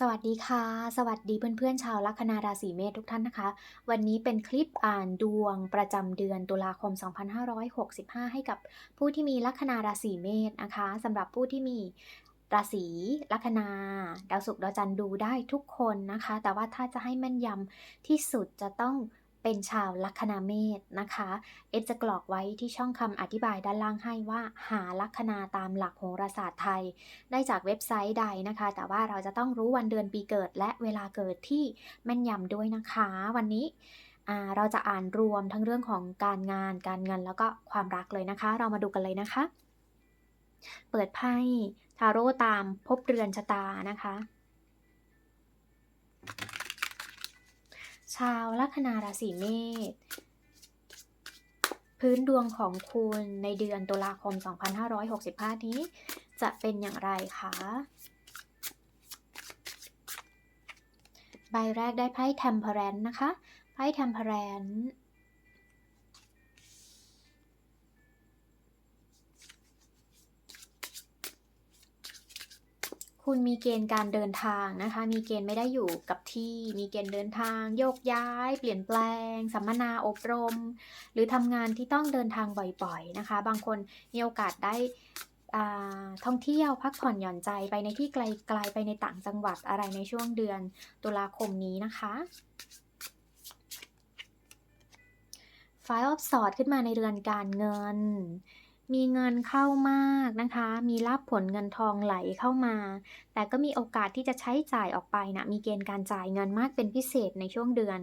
สวัสดีค่ะ สวัสดีเพื่อนๆชาวลัคนาราศีเมษทุกท่านนะคะ วันนี้เป็นคลิปอ่านดวงประจำเดือนตุลาคม 2565 ให้กับผู้ที่มีลัคนาราศีเมษนะคะสำหรับผู้ที่มีราศีลัคนาดาวศุกร์ดาวจันทร์ดูได้ทุกคนนะคะ แต่ว่าถ้าจะให้แม่นยำที่สุดจะต้อง เป็นชาวลัคนาเมษนะคะ เอฟจะกรอกไว้ที่ช่องคำอธิบายด้านล่างให้ว่าหาลัคนาตามหลักโหราศาสตร์ไทย ได้จากเว็บไซต์ใดนะคะ แต่ว่าเราจะต้องรู้วันเดือนปีเกิด และเวลาเกิดที่แม่นยำด้วยนะคะ วันนี้เราจะอ่านรวมทั้งเรื่องของการงาน การเงินแล้วก็ความรักเลยนะคะ เรามาดูกันเลยนะคะ เปิดไพ่ทาโร่ตามภพเรือนชะตานะคะ ชาวลัคนาราศีเมษพื้นดวงของคุณในเดือนตุลาคม 2565 นี้ จะเป็นอย่างไรคะ ใบแรกได้ไพ่ Temperance นะคะ ไพ่ Temperance คุณมีเกณฑ์การเดินทางนะคะ มีเกณฑ์ไม่ได้อยู่กับที่ มีเกณฑ์เดินทาง โยกย้าย เปลี่ยนแปลง สัมมนาอบรม หรือทำงานที่ต้องเดินทางบ่อยๆนะคะ บางคนมีโอกาสได้อ่าท่องเที่ยวพักผ่อนหย่อนใจไปในที่ไกลๆไปในต่างจังหวัดอะไรในช่วงเดือนตุลาคมนี้นะคะ Five of Sword ขึ้นมาในเรือนการเงิน มีเงินเข้ามากนะคะ มีรับผลเงินทองไหลเข้ามา แต่ก็มีโอกาสที่จะใช้จ่ายออกไปนะมีเกณฑ์การจ่ายเงินมากเป็นพิเศษในช่วงเดือน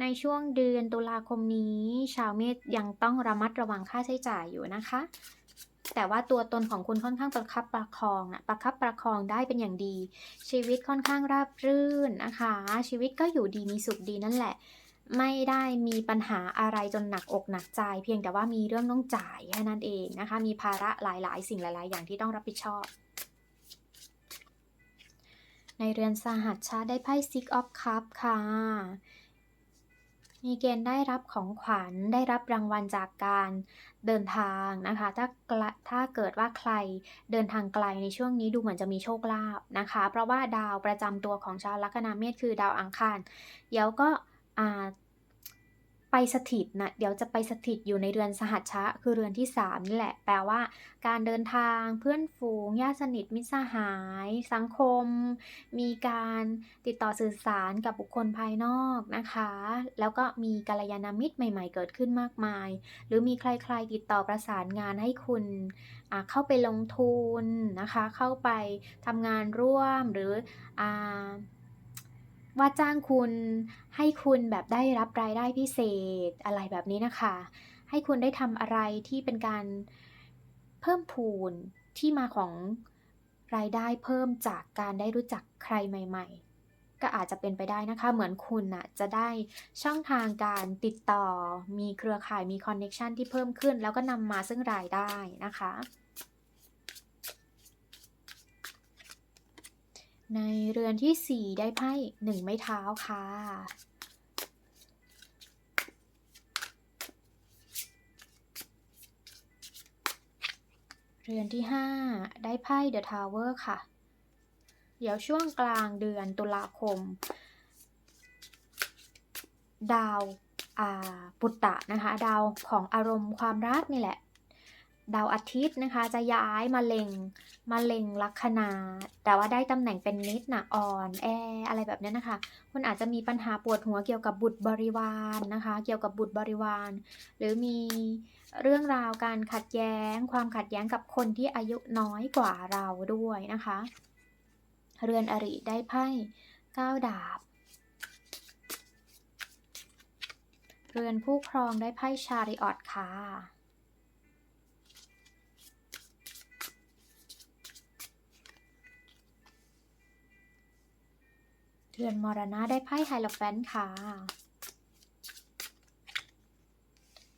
ในช่วงเดือนตุลาคมนี้ ชาวเมษยังต้องระมัดระวังค่าใช้จ่ายอยู่นะคะ แต่ว่าตัวตนของคุณค่อนข้างประคับประคองอะประคับประคองได้เป็นอย่างดี ชีวิตค่อนข้างราบรื่นนะคะ ชีวิตก็อยู่ดีมีสุขดีนั่นแหละ ไม่ได้มีปัญหาอะไรจนหนักอกหนักใจ เพียงแต่ว่ามีเรื่องต้องจ่ายแค่นั้นเองนะคะ มีภาระหลายๆ สิ่งหลาย ๆ อย่างที่ต้องรับผิดชอบ ในเรือนสหัชชาได้ไพ่ Six of Cup ค่ะ มีเกณฑ์ได้รับของขวัญได้รับรางวัลจากการเดินทางนะคะ ถ้าถ้าเกิดว่าใครเดินทางไกลในช่วงนี้ดูเหมือนจะมีโชคลาภนะคะ เพราะว่าดาวประจำตัวของชาวลัคนาเมษคือดาวอังคารเดี๋ยวก็ อ่าไปสถิตนะเดี๋ยวจะไปสถิตอยู่ในเรือนสหัชชะ คือเรือนที่3นี่แหละ แปลว่า การเดินทางเพื่อนฝูงญาติสนิทมิตรสหาย สังคม มีการติดต่อสื่อสารกับบุคคลภายนอกนะคะ แล้วก็มีกัลยาณมิตรใหม่ ๆ เกิดขึ้นมากมาย หรือมีใครๆติดต่อประสานงานให้คุณเข้าไปลงทุนนะคะ เข้าไปทำงานร่วมหรืออ ว่าจ้างคุณให้คุณแบบได้รับรายได้พิเศษอะไรแบบนี้นะคะ ให้คุณได้ทำอะไรที่เป็นการเพิ่มพูนที่มาของรายได้เพิ่มจากการได้รู้จักใครใหม่ ๆ ก็อาจจะเป็นไปได้นะคะ เหมือนคุณน่ะจะได้ช่องทางการติดต่อ มีเครือข่ายมีคอนเน็ชันที่เพิ่มขึ้น แล้วก็นำมาซึ่งรายได้นะคะ ในเรือนที่ 4 ได้ไพ่หนึ่งไม้เท้าค่ะ เรือนที่ 5 ได้ไพ่ The Tower ค่ะ เดี๋ยวช่วงกลางเดือนตุลาคม ดาวอ่าปุตตะนะคะ ดาวของอารมณ์ความรักนี่แหละ ดาวอาทิตย์นะคะ จะย้ายมาเล็งมาเล็งลัคนา แต่ว่าได้ตำแหน่งเป็นนิดนะอ่อนแออะไรแบบนี้นะคะ คุณอาจจะมีปัญหาปวดหัวเกี่ยวกับบุตรบริวารนะคะ เกี่ยวกับบุตรบริวาร หรือมีเรื่องราวการขัดแย้ง ความขัดแย้งกับคนที่อายุน้อยกว่าเราด้วยนะคะ เรือนอริได้ไพ่ก้าดาบ เรือนผู้ครองได้ไพ่ชาริออตค่ะ เรือนมรณะได้ไพ่ไฮโลแฟนค่ะ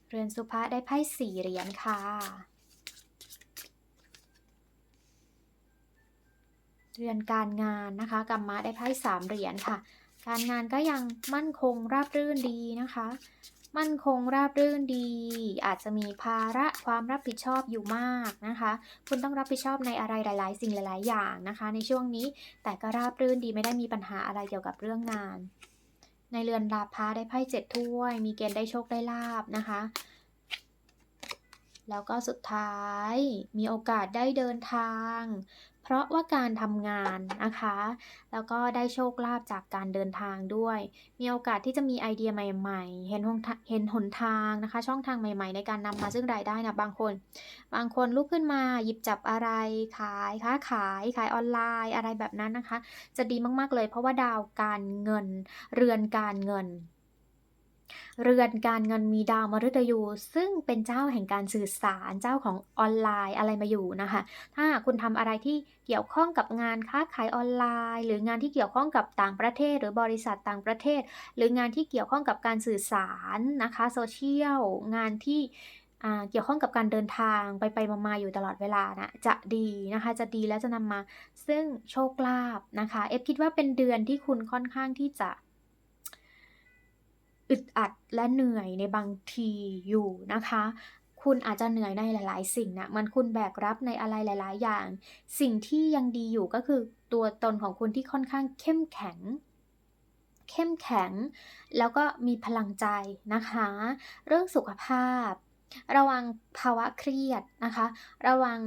เรือนสุภาได้ไพ่สี่เหรียญค่ะ เรือนการงานนะคะกรรมะได้ไพ่สามเหรียญค่ะ การงานก็ยังมั่นคงราบรื่นดีนะคะ มั่นคงราบรื่นดี อาจจะมีภาระความรับผิดชอบอยู่มากนะคะ คุณต้องรับผิดชอบในอะไรหลาย ๆ สิ่งหลาย ๆ อย่างนะคะ ในช่วงนี้แต่ก็ราบรื่นดีไม่ได้มีปัญหาอะไรเกี่ยวกับเรื่องงาน ในเรือนลาภะได้ไพ่เจ็ดถ้วย มีเกณฑ์ได้โชคได้ลาบนะคะ แล้วก็สุดท้ายมีโอกาสได้เดินทาง เพราะว่าการทำงานนะคะ แล้วก็ได้โชคลาภจากการเดินทางด้วย มีโอกาสที่จะมีไอเดียใหม่ๆ เห็นหนเห็นหนทางนะคะ ช่องทางใหม่ ๆ ในการนำมาซึ่งรายได้นะบางคน บางคนลุกขึ้นมาหยิบจับอะไรขายค้าขายขายออนไลน์อะไรแบบนั้นนะคะ จะดีมากๆเลย เพราะว่าดาวการเงิน เรือนการเงิน เรือนการเงินมีดาวมฤตยู ซึ่งเป็นเจ้าแห่งการสื่อสารเจ้าของออนไลน์อะไรมาอยู่นะคะ ถ้าคุณทำอะไรที่เกี่ยวข้องกับงานค้าขายออนไลน์ หรืองานที่เกี่ยวข้องกับต่างประเทศ หรือบริษัทต่างประเทศ หรืองานที่เกี่ยวข้องกับการสื่อสารนะคะโซเชียลงานที่เกี่ยวข้องกับการเดินทางไปไปมาๆอยู่ตลอดเวลานะจะดีนะคะจะดีและจะนำมาซึ่งโชคลาภนะคะ เอฟคิดว่าเป็นเดือนที่คุณค่อนข้างที่จะ อึดอัดและเหนื่อยในบางทีอยู่นะคะ คุณอาจจะเหนื่อยในหลาย ๆ สิ่งนะมันคุณแบกรับในอะไรหลาย ๆ อย่าง สิ่งที่ยังดีอยู่ก็คือตัวตนของคุณที่ค่อนข้างเข้มแข็งเข้มแข็ง แล้วก็มีพลังใจนะคะ เรื่องสุขภาพ ระวังภาวะเครียดนะคะ ระวัง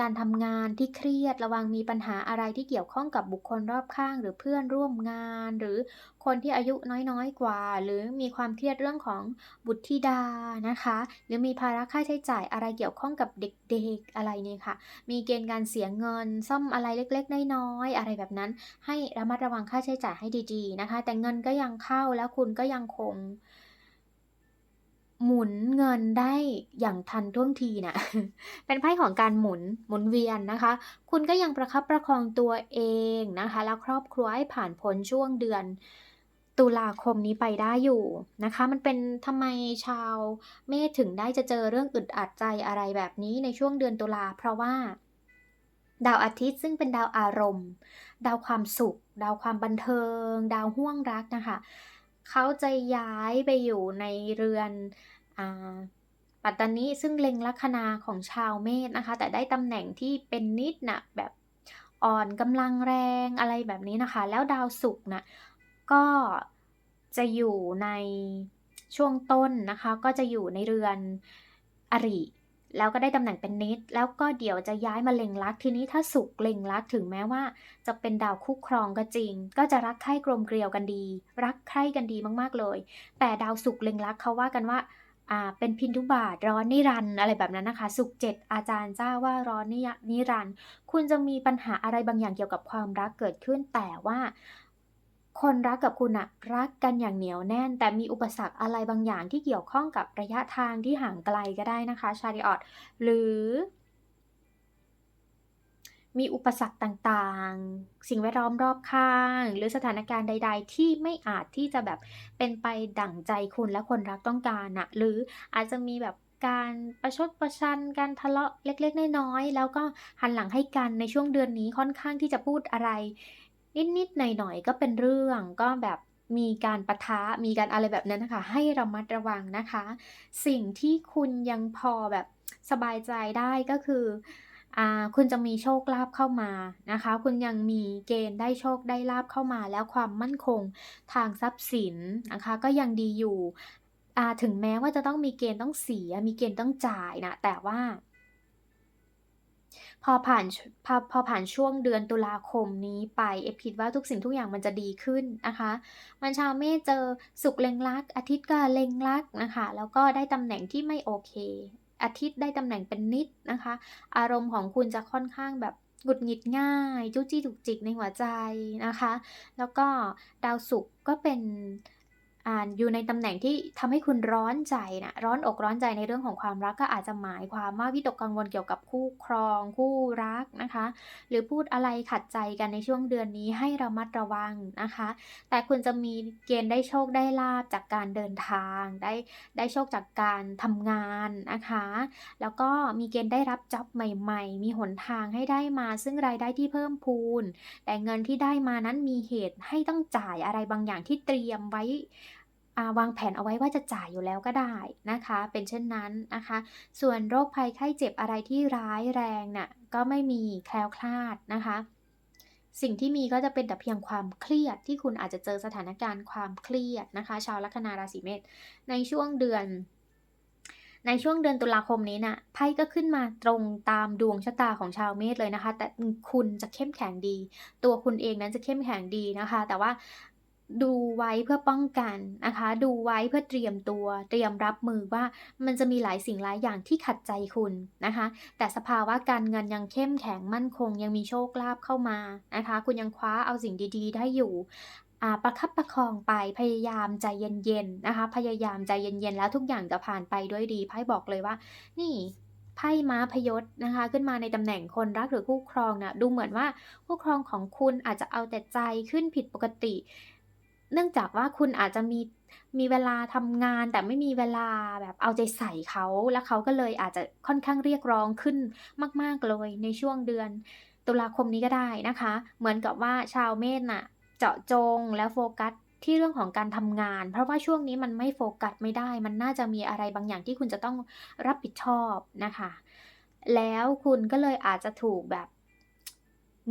การทำงานที่เครียดระวังมีปัญหาอะไรที่เกี่ยวข้องกับบุคคลรอบข้าง หรือเพื่อนร่วมงาน หรือคนที่อายุน้อยๆกว่า หรือมีความเครียดเรื่องของบุตรธิดานะคะ หรือมีภาระค่าใช้จ่ายอะไรเกี่ยวข้องกับเด็กๆอะไรเนี่ยค่ะ มีเกณฑ์การเสียเงิน ซ่อมอะไรเล็กๆน้อยๆอะไรแบบนั้น ให้ระมัดระวังค่าใช้จ่ายให้ดีๆนะคะ แต่เงินก็ยังเข้าแล้วคุณก็ยังคง หมุนเงินได้อย่างทันท่วงทีน่ะ เป็นไพ่ของการหมุนหมุนเวียนนะคะ คุณก็ยังประคับประคองตัวเองนะคะ แล้วครอบครัวให้ผ่านพ้นช่วงเดือนตุลาคมนี้ไปได้อยู่นะคะ มันเป็นทำไมชาวเมษถึงได้จะเจอเรื่องอึดอัดใจอะไรแบบนี้ในช่วงเดือนตุลาเพราะว่า ดาวอาทิตย์ซึ่งเป็นดาวอารมณ์ ดาวความสุข ดาวความบันเทิง ดาวห้วงรักนะคะ เขาจะย้ายไปอยู่ในเรือนอ่าปัตตานีซึ่งเล็งลัคนาของชาวเมษนะคะ แต่ได้ตำแหน่งที่เป็นนิดนะแบบอ่อนกำลังแรงอะไรแบบนี้นะคะ แล้วดาวศุกร์นะก็จะอยู่ในช่วงต้นนะคะ ก็จะอยู่ในเรือนอริ แล้วก็ได้ตำแหน่งเป็นนิด แล้วก็เดี๋ยวจะย้ายมาเล็งลักทีนี้ถ้าสุกเล็งลักถึงแม้ว่า จะเป็นดาวคู่ครองก็จริง ก็จะรักใคร่กลมเกลียวกันดี รักใคร่กันดีมากๆเลย แต่ดาวสุกเล็งลักเขาว่ากันว่าอ่าเป็นพินทุบาทร้อนนิรันอะไรแบบนั้นนะคะ สุกเจ็ดอาจารย์เจ้าว่าร้อนนิยนิรันคุณจะมีปัญหาอะไรบางอย่างเกี่ยวกับความรักเกิดขึ้นแต่ว่า คนรักกับคุณอะรักกันอย่างเหนียวแน่น แต่มีอุปสรรคอะไรบางอย่างที่เกี่ยวข้องกับระยะทางที่ห่างไกลก็ได้นะคะชาริออตหรือมีอุปสรรคต่างๆ สิ่งแวดล้อมรอบข้าง หรือสถานการณ์ใด ๆ ที่ไม่อาจที่จะแบบเป็นไปดั่งใจคุณและคนรักต้องการนะหรืออาจจะมีแบบการประชดประชัน การทะเลาะเล็ก ๆ น้อยๆ แล้วก็หันหลังให้กันในช่วงเดือนนี้ค่อนข้างที่จะพูดอะไร นิดๆหน่อยๆก็เป็นเรื่องก็แบบมีการปะทะมีการอะไรแบบนั้นนะคะให้ระมัดระวังนะคะ สิ่งที่คุณยังพอแบบสบายใจได้ก็คืออ่าคุณจะมีโชคลาภเข้ามานะคะ คุณยังมีเกณฑ์ได้โชคได้ลาภเข้ามา แล้วความมั่นคงทางทรัพย์สินนะคะ ก็ยังดีอยู่อ่าถึงแม้ว่าจะต้องมีเกณฑ์ต้องเสีย มีเกณฑ์ต้องจ่ายนะแต่ว่า พอผ่านพอพอผ่านช่วงเดือนตุลาคมนี้ไป เอฟคิดว่าทุกสิ่งทุกอย่างมันจะดีขึ้นนะคะวันชาวเมษเจอศุกเล็งลัก อาทิตย์ก็เล็งลักนะคะ แล้วก็ได้ตำแหน่งที่ไม่โอเค อาทิตย์ได้ตำแหน่งเป็นนิดนะคะ อารมณ์ของคุณจะค่อนข้างแบบหงุดหงิดง่ายจู้จี้จุกจิกในหัวใจนะคะ แล้วก็ดาวศุกร์ก็เป็น อ่าอยู่ในตำแหน่งที่ทำให้คุณร้อนใจน่ะร้อนอกร้อนใจในเรื่องของความรักก็อาจจะหมายความว่าวิตกกังวลเกี่ยวกับคู่ครอง คู่รักนะคะ หรือพูดอะไรขัดใจกันในช่วงเดือนนี้ให้ระมัดระวังนะคะ แต่คุณจะมีเกณฑ์ได้โชคได้ลาภจากการเดินทาง ได้ได้โชคจากการทำงานนะคะ แล้วก็มีเกณฑ์ได้รับจ็อบใหม่ ๆ มีหนทางให้ได้มา ซึ่งรายได้ที่เพิ่มพูน แต่เงินที่ได้มานั้นมีเหตุให้ต้องจ่ายอะไรบางอย่างที่เตรียมไว้ วางแผนเอาไว้ว่าจะจ่ายอยู่แล้วก็ได้นะคะ เป็นเช่นนั้นนะคะ ส่วนโรคภัยไข้เจ็บอะไรที่ร้ายแรงน่ะก็ไม่มีแคล้วคลาดนะคะ สิ่งที่มีก็จะเป็นแต่เพียงความเครียดที่คุณอาจจะเจอสถานการณ์ความเครียดนะคะ ชาวลัคนาราศีเมษในช่วงเดือนในช่วงเดือนตุลาคมนี้นะ่ะไพ่ก็ขึ้นมาตรงตามดวงชะตาของชาวเมษเลยนะคะ แต่คุณจะเข้มแข็งดี ตัวคุณเองนั้นจะเข้มแข็งดีนะคะ แต่ว่า ดูไว้เพื่อป้องกันนะคะ ดูไว้เพื่อเตรียมตัว เตรียมรับมือว่ามันจะมีหลายสิ่งหลายอย่างที่ขัดใจคุณนะคะ แต่สภาวะการเงินยังเข้มแข็งมั่นคง ยังมีโชคลาภเข้ามานะคะ คุณยังคว้าเอาสิ่งดีๆ ได้อยู่ประคับประคองไปพยายามใจเย็นๆนะคะ พยายามใจเย็นๆแล้วทุกอย่างจะผ่านไปด้วยดีไพ่บอกเลยว่า นี่ไพ่ม้าพยศนะคะ ขึ้นมาในตำแหน่งคนรักหรือคู่ครองนะดูเหมือนว่าคู่ครองของคุณอาจจะเอาแต่ใจขึ้นผิดปกติ เนื่องจากว่าคุณอาจจะมี มีเวลาทำงาน แต่ไม่มีเวลาแบบเอาใจใส่เขา แล้วเขาก็เลยอาจจะค่อนข้างเรียกร้องขึ้นมาก ๆ เลยในช่วงเดือนตุลาคมนี้ก็ได้นะคะ เหมือนกับว่าชาวเมษน่ะเจาะจงแล้วโฟกัสที่เรื่องของการทำงาน เพราะว่าช่วงนี้มันไม่โฟกัสไม่ได้ มันน่าจะมีอะไรบางอย่างที่คุณจะต้องรับผิดชอบนะคะ แล้วคุณก็เลยอาจจะถูกแบบ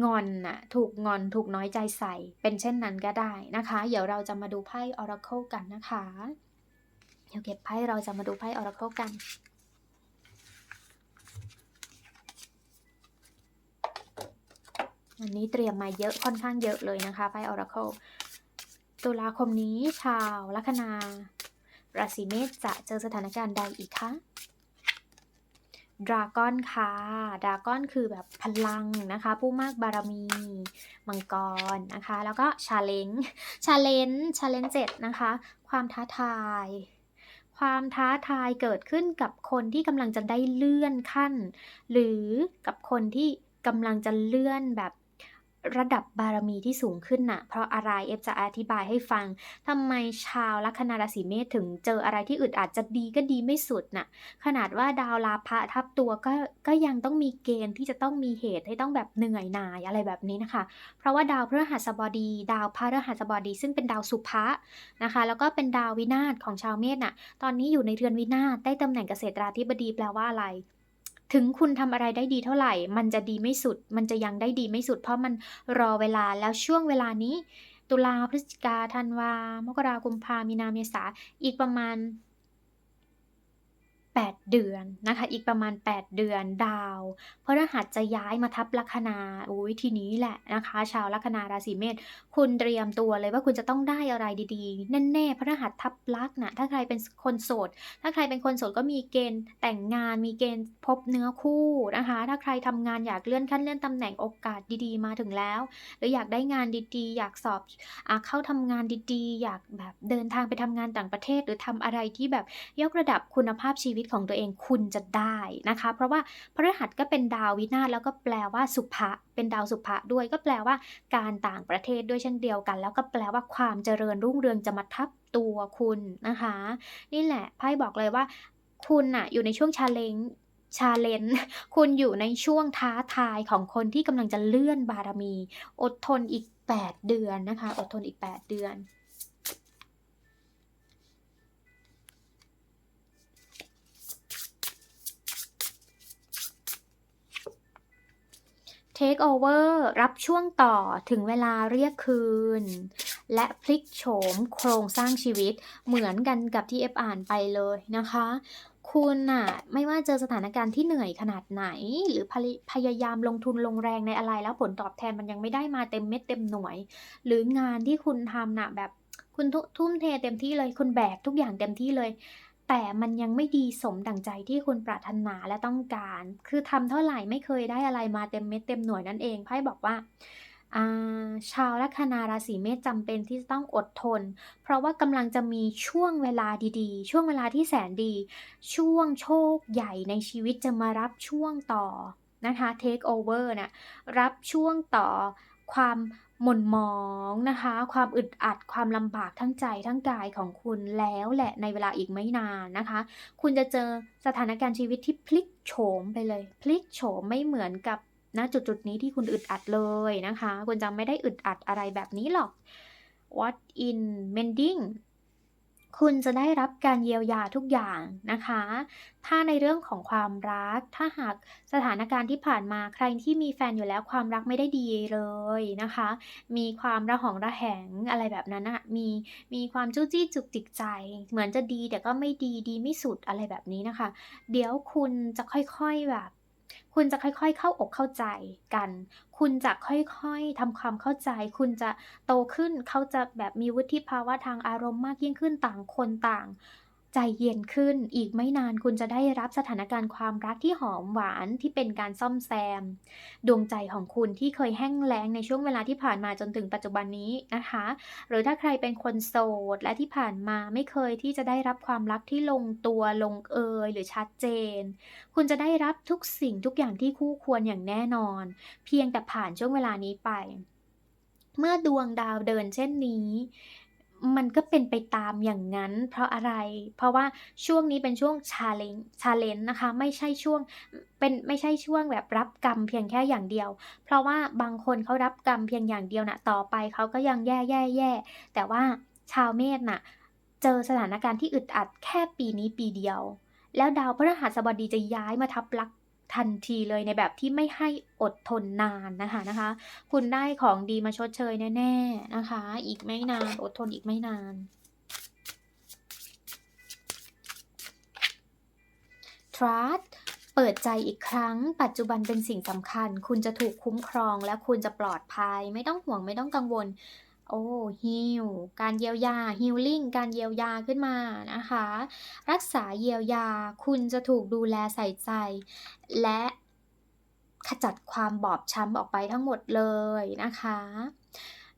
งอนน่ะถูกงอนถูกน้อยใจใส่ เป็นเช่นนั้นก็ได้นะคะ เดี๋ยวเราจะมาดูไพ่ Oracle กันนะคะ เดี๋ยวเก็บไพ่เราจะมาดูไพ่ Oracle กันอันนี้เตรียมมาเยอะค่อนข้างเยอะเลยนะคะไพ่ Oracle ตุลาคมนี้ชาวลัคนาราศีเมษจะเจอสถานการณ์ใดอีกคะ ดราก้อนค่ะดราก้อนคือแบบพลังนะคะ ผู้มากบารมี มังกรนะคะ แล้วก็ชาเลนจ์ชาเลนจ์ชาเลนจ์เจ็ดนะคะ ความท้าทาย ความท้าทายเกิดขึ้นกับคนที่กำลังจะได้เลื่อนขั้น หรือกับคนที่กำลังจะเลื่อนแบบ ระดับบารมีที่สูงขึ้นน่ะ เพราะอะไรเอฟจะอธิบายให้ฟังทำไมชาวลัคนาราศีเมษถึงเจออะไรที่อึดอาจจะดีก็ดีไม่สุดน่ะ ขนาดว่าดาวลาภะทับตัวก็ก็ยังต้องมีเกณฑ์ที่จะต้องมีเหตุให้ต้องแบบเหนื่อยหน่ายอะไรแบบนี้นะคะ เพราะว่าดาวพฤหัสบดี ดาวพฤหัสบดี ซึ่งเป็นดาวสุภะนะคะ แล้วก็เป็นดาววินาศของชาวเมษน่ะ ตอนนี้อยู่ในเรือนวินาศได้ตำแหน่งเกษตราธิบดีแปลว่าอะไร ถึงคุณทำอะไรได้ดีเท่าไหร่ มันจะดีไม่สุด มันจะยังได้ดีไม่สุด เพราะมันรอเวลาแล้วช่วงเวลานี้ ตุลาพฤศจิกาธันวามกราคมพามีนาเมษาอีกประมาณ 8 เดือนนะคะ อีกประมาณ 8 เดือนดาวพระรหัสจะย้ายมาทับลัคนาอุ้ยทีนี้แหละนะคะ ชาวลัคนาราศีเมษคุณเตรียมตัวเลยว่าคุณจะต้องได้อะไรดีๆแน่ๆพระรหัสทับลักนะถ้าใครเป็นคนโสด ถ้าใครเป็นคนโสดก็มีเกณฑ์แต่งงานมีเกณฑ์พบเนื้อคู่นะคะ ถ้าใครทำงานอยากเลื่อนขั้นเลื่อนตำแหน่งโอกาสดีๆ มาถึงแล้ว หรืออยากได้งานดีๆ อยากสอบอเข้าทำงานดีๆ อยากแบบเดินทางไปทำงานต่างประเทศ หรือทำอะไรที่แบบยกระดับคุณภาพชีวิตของตัวเองคุณจะได้นะคะ เพราะว่าพฤหัสก็เป็นดาววินาศแล้วก็แปลว่าสุภะเป็นดาวสุภะด้วยก็แปลว่าการต่างประเทศด้วยเช่นเดียวกัน แล้วก็แปลว่าความเจริญรุ่งเรืองจะมาทับตัวคุณนะคะ นี่แหละไพ่บอกเลยว่า คุณอะอยู่ในช่วงชาเลนชาเลนคุณอยู่ในช่วงท้าทายของคนที่กำลังจะเลื่อนบารมี อดทนอีก 8 เดือนนะคะ อดทนอีก 8 เดือน Take over รับช่วงต่อถึงเวลาเรียกคืน และพลิกโฉมโครงสร้างชีวิตเหมือนกันกับที่เอฟอ่านไปเลยนะคะ คุณน่ะไม่ว่าเจอสถานการณ์ที่เหนื่อยขนาดไหน หรือพพยายามลงทุนลงแรงในอะไรแล้วผลตอบแทนมันยังไม่ได้มาเต็มเม็ดเต็มหน่วย หรืองานที่คุณทำน่ะแบบคุณทุ่มเทเต็มที่เลย คุณแบกทุกอย่างเต็มที่เลย แต่มันยังไม่ดีสมดังใจที่คุณปรารถนาและต้องการ คือทำเท่าไหร่ไม่เคยได้อะไรมาเต็มเม็ดเต็มหน่วยนั่นเองไพ่บอกว่าชาวลัคนาราศีเมษจำเป็นที่จะต้องอดทน เพราะว่ากำลังจะมีช่วงเวลาดีๆ ช่วงเวลาที่แสนดี ช่วงโชคใหญ่ในชีวิตจะมารับช่วงต่อนะคะ take over นะรับช่วงต่อความ หม่นหมองนะคะ ความอึดอัดความลำบากทั้งใจทั้งกายของคุณแล้วแหละในเวลาอีกไม่นานนะคะ คุณจะเจอสถานการณ์ชีวิตที่พลิกโฉมไปเลย พลิกโฉมไม่เหมือนกับณจุดจุดนี้ที่คุณอึดอัดเลยนะคะ คุณจะไม่ได้อึดอัดอะไรแบบนี้หรอก what in mending คุณจะได้รับการเยียวยาทุกอย่างนะคะ ถ้าในเรื่องของความรัก ถ้าหากสถานการณ์ที่ผ่านมาใครที่มีแฟนอยู่แล้วความรักไม่ได้ดีเลยนะคะ มีความระหองระแหงอะไรแบบนั้นน่ะมีมีความจู้จี้จุกจิกใจ เหมือนจะดีแต่ก็ไม่ดีดีไม่สุดอะไรแบบนี้นะคะ เดี๋ยวคุณจะค่อยๆแบบ คุณจะค่อยๆ เข้าอกเข้าใจกัน คุณจะค่อยๆทำความเข้าใจ คุณจะโตขึ้นเขาจะแบบมีวุฒิภาวะทางอารมณ์มากยิ่งขึ้นต่างคนต่าง ใจเย็นขึ้นอีกไม่นานคุณจะได้รับสถานการณ์ความรักที่หอมหวานที่เป็นการซ่อมแซม ดวงใจของคุณที่เคยแห้งแล้งในช่วงเวลาที่ผ่านมาจนถึงปัจจุบันนี้นะคะ หรือถ้าใครเป็นคนโสดและที่ผ่านมาไม่เคยที่จะได้รับความรักที่ลงตัวลงเอยหรือชัดเจน คุณจะได้รับทุกสิ่งทุกอย่างที่คู่ควรอย่างแน่นอน เพียงแต่ผ่านช่วงเวลานี้ไป เมื่อดวงดาวเดินเช่นนี้ มันก็เป็นไปตามอย่างงั้น เพราะอะไร เพราะว่าช่วงนี้เป็นช่วง challenge challenge นะคะ ไม่ใช่ช่วงเป็นไม่ใช่ช่วงแบบรับกรรมเพียงแค่อย่างเดียว เพราะว่าบางคนเขารับกรรมเพียงอย่างเดียวน่ะต่อไปเขาก็ยังแย่ๆๆแต่ว่าชาวเมษน่ะ เจอสถานการณ์ที่อึดอัดแค่ปีนี้ปีเดียว แล้วดาวพฤหัสบดีจะย้ายมาทับลัก ทันทีเลยในแบบที่ไม่ให้อดทนนานนะคะนะคะ คุณได้ของดีมาชดเชยแน่ๆนะคะ อีกไม่นานอดทนอีกไม่นาน Trust เปิดใจอีกครั้ง ปัจจุบันเป็นสิ่งสำคัญ คุณจะถูกคุ้มครองและคุณจะปลอดภัย ไม่ต้องห่วงไม่ต้องกังวล โอ้ heal การเยียวยา healing การเยียวยาขึ้นมานะคะ รักษาเยียวยาคุณจะถูกดูแลใส่ใจ และขจัดความบอบช้ำออกไปทั้งหมดเลยนะคะ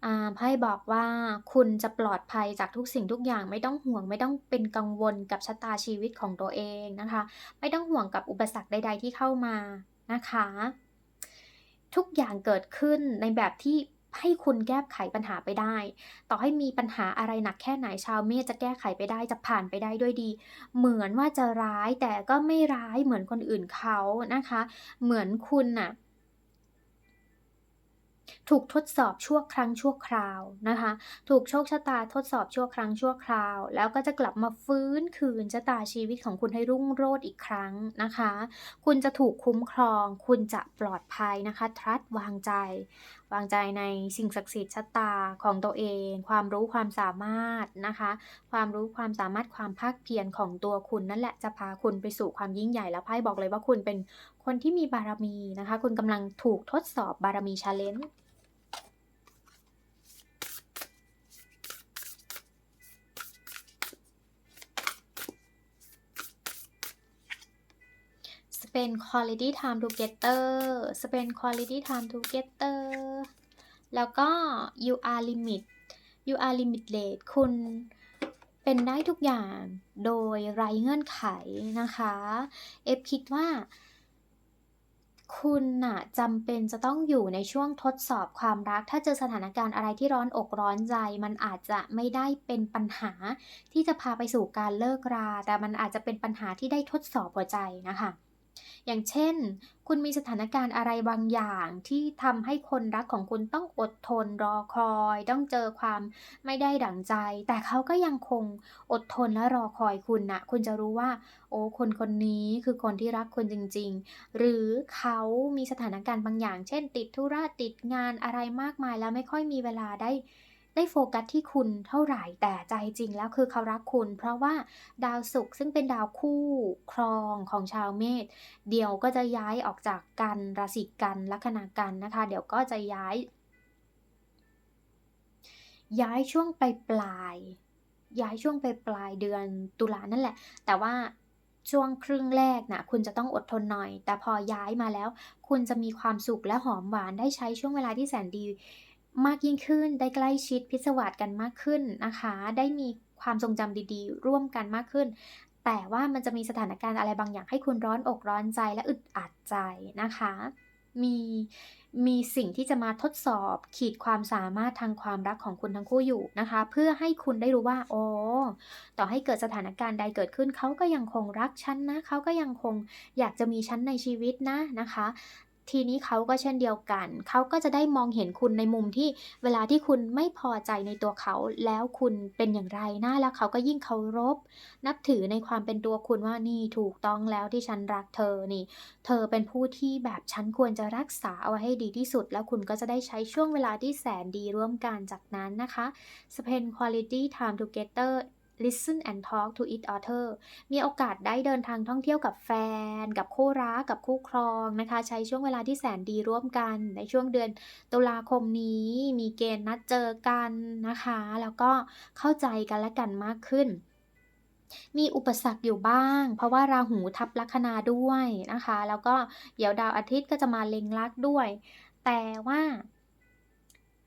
อาไพ่บอกว่าคุณจะปลอดภัยจากทุกสิ่งทุกอย่างไม่ต้องห่วง ไม่ต้องเป็นกังวลกับชะตาชีวิตของตัวเองนะคะ ไม่ต้องห่วงกับอุปสรรคใด ๆ ที่เข้ามานะคะ ทุกอย่างเกิดขึ้นในแบบที่ ให้คุณแก้ไขปัญหาไปได้ ต่อให้มีปัญหาอะไรหนักแค่ไหนชาวเมษจะแก้ไขไปได้จะผ่านไปได้ด้วยดี เหมือนว่าจะร้ายแต่ก็ไม่ร้ายเหมือนคนอื่นเขานะคะ เหมือนคุณน่ะถูกทดสอบชั่วครั้งชั่วคราวนะคะ ถูกโชคชะตาทดสอบชั่วครั้งชั่วคราว แล้วก็จะกลับมาฟื้นคืนชะตาชีวิตของคุณให้รุ่งโรจน์อีกครั้งนะคะ คุณจะถูกคุ้มครอง คุณจะปลอดภัยนะคะ Trust วางใจ วางใจในสิ่งศักดิ์สิทธิ์ชะตาของตัวเอง ความรู้ความสามารถนะคะ ความรู้ความสามารถความภาคเพียรของตัวคุณนั่นแหละจะพาคุณไปสู่ความยิ่งใหญ่แล้วไพ่บอกเลยว่าคุณเป็นคนที่มีบารมีนะคะ คุณกำลังถูกทดสอบบารมีชาเลนจ์ spend quality time together spend quality time together แล้วก็ you are limit you are limitless คุณเป็นได้ทุกอย่างโดยไร้เงื่อนไขนะคะ เอฟคิดว่า คุณน่ะจำเป็นจะต้องอยู่ในช่วงทดสอบความรัก ถ้าเจอสถานการณ์อะไรที่ร้อนอกร้อนใจ มันอาจจะไม่ได้เป็นปัญหาที่จะพาไปสู่การเลิกรา แต่มันอาจจะเป็นปัญหาที่ได้ทดสอบหัวใจนะคะ อย่างเช่น คุณมีสถานการณ์อะไรบางอย่างที่ทำให้คนรักของคุณต้องอดทนรอคอย ต้องเจอความไม่ได้ดั่งใจ แต่เขาก็ยังคงอดทนและรอคอยคุณนะคุณจะรู้ว่า โอ้คนคนนี้คือคนที่รักคุณจริง ๆ หรือเขามีสถานการณ์บางอย่าง เช่น ติดธุระติดงานอะไรมากมายแล้วไม่ค่อยมีเวลาได้ ได้โฟกัสที่คุณเท่าไหร่แต่ใจจริงแล้วคือเขารักคุณ เพราะว่าดาวศุกร์ซึ่งเป็นดาวคู่ครองของชาวเมษเดี๋ยวก็จะย้ายออกจากกันราศีกันลัคนากันนะคะ เดี๋ยวก็จะย้าย ย้ายช่วงปลาย ย้ายช่วงปลายเดือนตุลานั่นแหละ แต่ว่าช่วงครึ่งแรกน่ะคุณจะต้องอดทนหน่อย แต่พอย้ายมาแล้ว คุณจะมีความสุขและหอมหวานได้ใช้ช่วงเวลาที่แสนดี มากยิ่งขึ้น ได้ใกล้ชิดพิศวาสกันมากขึ้นนะคะ ได้มีความทรงจำดีๆ ร่วมกันมากขึ้น แต่ว่ามันจะมีสถานการณ์อะไรบางอย่างให้คุณร้อนอกร้อนใจและอึดอัดใจนะคะ มีมีสิ่งที่จะมาทดสอบขีดความสามารถทางความรักของคุณทั้งคู่อยู่นะคะ เพื่อให้คุณได้รู้ว่าโอ๋อต่อให้เกิดสถานการณ์ใดเกิดขึ้นเขาก็ยังคงรักฉันนะเขาก็ยังคงอยากจะมีฉันในชีวิตนะนะคะ ทีนี้เขาก็เช่นเดียวกัน เขาก็จะได้มองเห็นคุณในมุมที่เวลาที่คุณไม่พอใจในตัวเขา แล้วคุณเป็นอย่างไรนะแล้วเขาก็ยิ่งเคารพ นับถือในความเป็นตัวคุณว่านี่ถูกต้องแล้วที่ฉันรักเธอนี่ เธอเป็นผู้ที่แบบฉันควรจะรักษาเอาไว้ให้ดีที่สุด แล้วคุณก็จะได้ใช้ช่วงเวลาที่แสนดีร่วมกันจากนั้นนะคะ spend quality time together listen and talk to each other มีโอกาสได้เดินทางท่องเที่ยวกับแฟน กับคู่รัก กับคู่ครองนะคะ ใช้ช่วงเวลาที่แสนดีร่วมกัน ในช่วงเดือนตุลาคมนี้ มีเกณฑ์นัดเจอกันนะคะ แล้วก็เข้าใจกันและกันมากขึ้นมีอุปสรรคอยู่บ้าง เพราะว่าราหูทับลัคนาด้วยนะคะ แล้วก็เดี๋ยวดาวอาทิตย์ก็จะมาเล็งลักด้วย แต่ว่า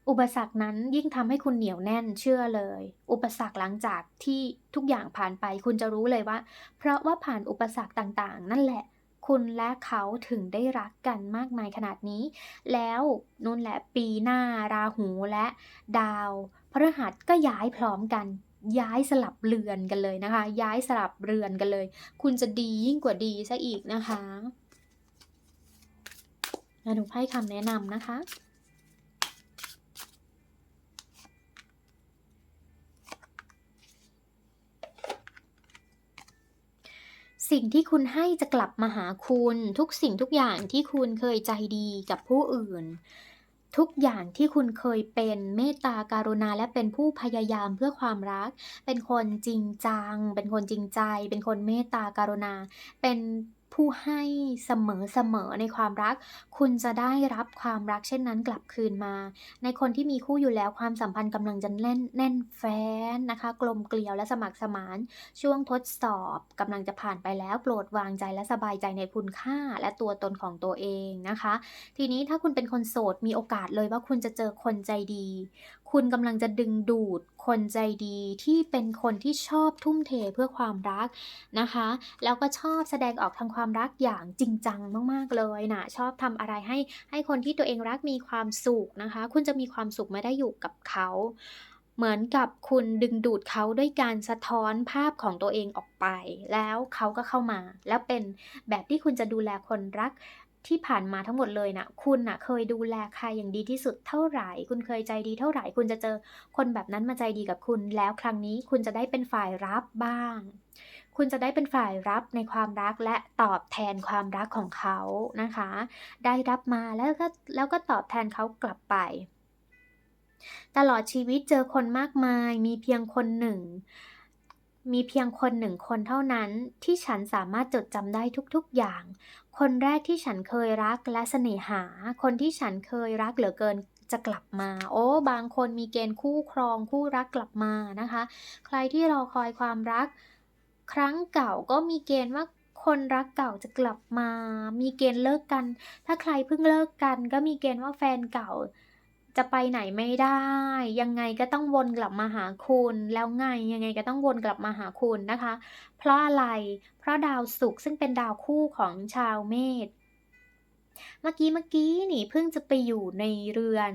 อุปสรรคนั้นยิ่งทำให้คุณเหนียวแน่นเชื่อเลย อุปสรรคหลังจากที่ทุกอย่างผ่านไป คุณจะรู้เลยว่า เพราะว่าผ่านอุปสรรคต่างๆ นั่นแหละ คุณและเขาถึงได้รักกันมากมายขนาดนี้ แล้วนู่นแหละปีหน้าราหูและดาวพฤหัสก็ย้ายพร้อมกันย้ายสลับเรือนกันเลยนะคะ ย้ายสลับเรือนกันเลย คุณจะดียิ่งกว่าดีซะอีกนะคะมาดูไพ่คำแนะนำนะคะ สิ่งที่คุณให้จะกลับมาหาคุณ ทุกสิ่งทุกอย่างที่คุณเคยใจดีกับผู้อื่น ทุกอย่างที่คุณเคยเป็นเมตตาการุณาและเป็นผู้พยายามเพื่อความรัก เป็นคนจริงจัง เป็นคนจริงใจ เป็นคนเมตตาการุณา เป็น ผู้ให้เสมอๆในความรัก คุณจะได้รับความรักเช่นนั้นกลับคืนมา ในคนที่มีคู่อยู่แล้วความสัมพันธ์กำลังจะแน่นแน่นแฟ้นนะคะ กลมเกลียวและสมัครสมาน ช่วงทดสอบกำลังจะผ่านไปแล้วโปรดวางใจและสบายใจในคุณค่าและตัวตนของตัวเองนะคะ ทีนี้ถ้าคุณเป็นคนโสดมีโอกาสเลยว่าคุณจะเจอคนใจดี คุณกำลังจะดึงดูดคนใจดีที่เป็นคนที่ชอบทุ่มเทเพื่อความรักนะคะ แล้วก็ชอบแสดงออกทางความรักอย่างจริงจังมาก ๆ เลยนะชอบทำอะไรให้ให้คนที่ตัวเองรักมีความสุขนะคะ คุณจะมีความสุขไม่ได้อยู่กับเขาเหมือนกับคุณดึงดูดเขาด้วยการสะท้อนภาพของตัวเองออกไป แล้วเขาก็เข้ามา แล้วเป็นแบบที่คุณจะดูแลคนรัก ที่ผ่านมาทั้งหมดเลยนะคุณนะเคยดูแลใครอย่างดีที่สุดเท่าไหร่ คุณเคยใจดีเท่าไหร่ คุณจะเจอคนแบบนั้นมาใจดีกับคุณ แล้วครั้งนี้คุณจะได้เป็นฝ่ายรับบ้าง คุณจะได้เป็นฝ่ายรับในความรักและตอบแทนความรักของเขานะคะ ได้รับมาแล้วก็แล้วก็ตอบแทนเขากลับไป ตลอดชีวิตเจอคนมากมาย มีเพียงคนหนึ่งมีเพียงคนหนึ่งคนเท่านั้นที่ฉันสามารถจดจำได้ทุกๆอย่าง คนแรกที่ฉันเคยรักและเสน่หา คนที่ฉันเคยรักเหลือเกินจะกลับมา โอ้ บางคนมีเกณฑ์คู่ครองคู่รักกลับมานะคะ ใครที่รอคอยความรัก ครั้งเก่าก็มีเกณฑ์ว่าคนรักเก่าจะกลับมา มีเกณฑ์เลิกกัน ถ้าใครเพิ่งเลิกกัน ก็มีเกณฑ์ว่าแฟนเก่า จะไปไหนไม่ได้ ยังไงก็ต้องวนกลับมาหาคุณ แล้วไงยังไงก็ต้องวนกลับมาหาคุณนะคะ เพราะอะไร เพราะดาวศุกร์ซึ่งเป็นดาวคู่ของชาวเมษเมื่อกี้เมื่อกี้นี่เพิ่งจะไปอยู่ในเรือน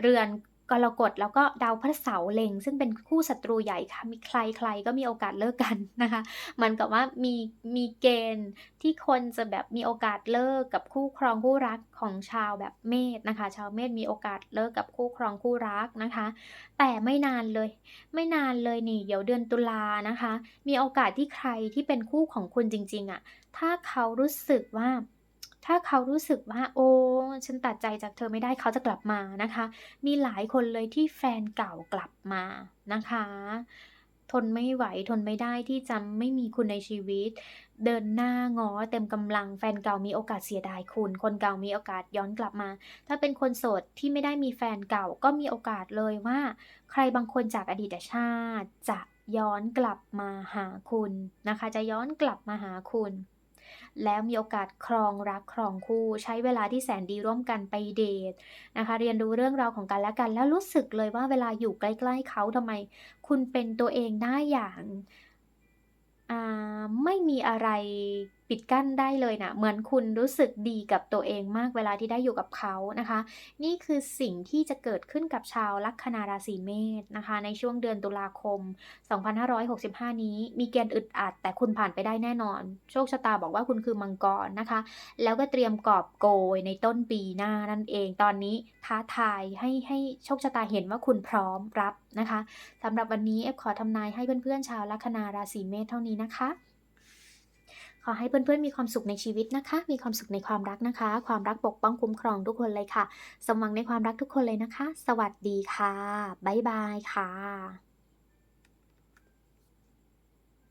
เรือน กรกฎแล้วก็ดาวพระเสาร์เล็ง ซึ่งเป็นคู่ศัตรูใหญ่ค่ะ มีใครใครก็มีโอกาสเลิกกันนะคะเหมือนกับว่ามีมีเกณฑ์ที่คนจะแบบมีโอกาสเลิกกับคู่ครองคู่รักของชาวแบบเมษนะคะ ชาวเมษมีโอกาสเลิกกับคู่ครองคู่รักนะคะ แต่ไม่นานเลย ไม่นานเลยนี่ เดี๋ยวเดือนตุลานะคะ มีโอกาสที่ใครที่เป็นคู่ของคุณจริง ๆอะ่ะ ถ้าเขารู้สึกว่า ถ้าเขารู้สึกว่าโอ้ฉันตัดใจจากเธอไม่ได้เขาจะกลับมานะคะ มีหลายคนเลยที่แฟนเก่ากลับมานะคะ ทนไม่ไหวทนไม่ได้ที่จะไม่มีคุณในชีวิต เดินหน้างอเต็มกำลัง แฟนเก่ามีโอกาสเสียดายคุณ คนเก่ามีโอกาสย้อนกลับมา ถ้าเป็นคนโสดที่ไม่ได้มีแฟนเก่าก็มีโอกาสเลยว่า ใครบางคนจากอดีตชาติจะย้อนกลับมาหาคุณนะคะ จะย้อนกลับมาหาคุณ แล้วมีโอกาสครองรักครองคู่ ใช้เวลาที่แสนดีร่วมกันไปเดทนะคะ เรียนรู้เรื่องราวของกันและกันแล้วรู้สึกเลยว่าเวลาอยู่ใกล้ๆเขาทำไม คุณเป็นตัวเองได้อย่างอ่าไม่มีอะไร ปิดกั้นได้เลยนะเหมือนคุณรู้สึกดีกับตัวเองมากเวลาที่ได้อยู่กับเขานะคะ นี่คือสิ่งที่จะเกิดขึ้นกับชาวลัคนาราศีเมษนะคะ ในช่วงเดือนตุลาคม 2565 นี้ มีเกณฑ์อึดอัด แต่คุณผ่านไปได้แน่นอน โชคชะตาบอกว่าคุณคือมังกรนะคะ แล้วก็เตรียมกอบโกยในต้นปีหน้านั่นเองตอนนี้ท้าทายให้ให้โชคชะตาเห็นว่าคุณพร้อมรับนะคะสำหรับวันนี้เอฟขอทำนายให้เพื่อนๆชาวลัคนาราศีเมษเท่านี้นะคะ ขอให้เพื่อนๆมีความสุขในชีวิตนะคะ มีความสุขในความรักนะคะ ความรักปกป้องคุ้มครองทุกคนเลยค่ะ สมหวังในความรักทุกคนเลยนะคะ สวัสดีค่ะ บ๊ายบายค่ะ